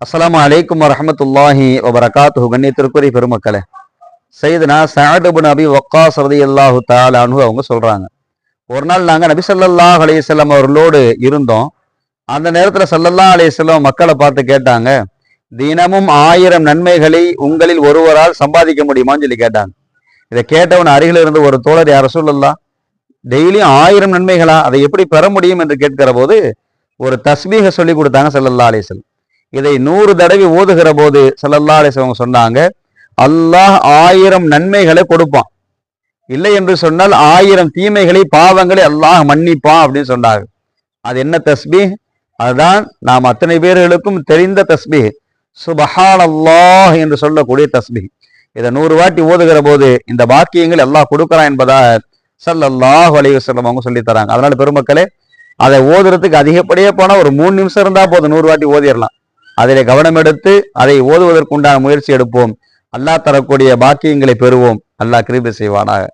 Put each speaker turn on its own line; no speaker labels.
அஸ்லாம் அலைக்கும் வரமத்துல்லாஹி வபரகாத்துஹு. கண்ணியத்திற்குரிய பெருமக்களே சையதுனா சஅத் நபி ஒக்கா சரதி அல்லாஹு தஆலா அவங்க சொல்றாங்க. ஒரு நாள் நாங்கள் நபி ஸல்லல்லாஹு அலையம் அவர்களோடு இருந்தோம். அந்த நேரத்தில் சல்லல்லா அலையம் மக்களை பார்த்து கேட்டாங்க தினமும் ஆயிரம் நன்மைகளை உங்களில் ஒருவரால் சம்பாதிக்க முடியுமான்னு சொல்லி கேட்டாங்க. இதை கேட்டவன் அருகில் இருந்து ஒரு தோழர் யார சொல்லலாம் டெய்லியும் ஆயிரம் நன்மைகளா? அதை எப்படி பெற முடியும்? என்று கேட்கிற போது ஒரு தஸ்மீக சொல்லி கொடுத்தாங்க சல்லல்லா அலைஹி இதை நூறு தடவை ஓதுகிற போது ஸல்லல்லாஹு அலைஹி சொன்னாங்க அல்லாஹ் ஆயிரம் நன்மைகளை கொடுப்பான். இல்லை என்று சொன்னால் ஆயிரம் தீமைகளை பாவங்களை அல்லாஹ் மன்னிப்பான் அப்படின்னு சொன்னாங்க. அது என்ன தஸ்பி அதுதான் நாம் அத்தனை பேர்களுக்கும் தெரிந்த தஸ்பி சுபஹான் அல்லாஹ் என்று சொல்லக்கூடிய தஸ்பி இதை நூறு வாட்டி ஓதுகிற போது இந்த பாக்கியங்கள் எல்லாம் கொடுக்குறான் என்பதாக சல்லல்லாஹ் அலைஹி அவங்க சொல்லி தராங்க. அதனால பெருமக்களே அதை ஓதுறதுக்கு அதிகப்படியே போனால் ஒரு மூணு நிமிஷம் இருந்தால் போதும். நூறு வாட்டி ஓதிடலாம். அதிலே கவனம் எடுத்து அதை ஓதுவதற்குண்டான முயற்சி எடுப்போம். அல்லாஹ் தரக்கூடிய பாக்கியங்களை பெறுவோம். அல்லாஹ் கிருபை செய்வானாக.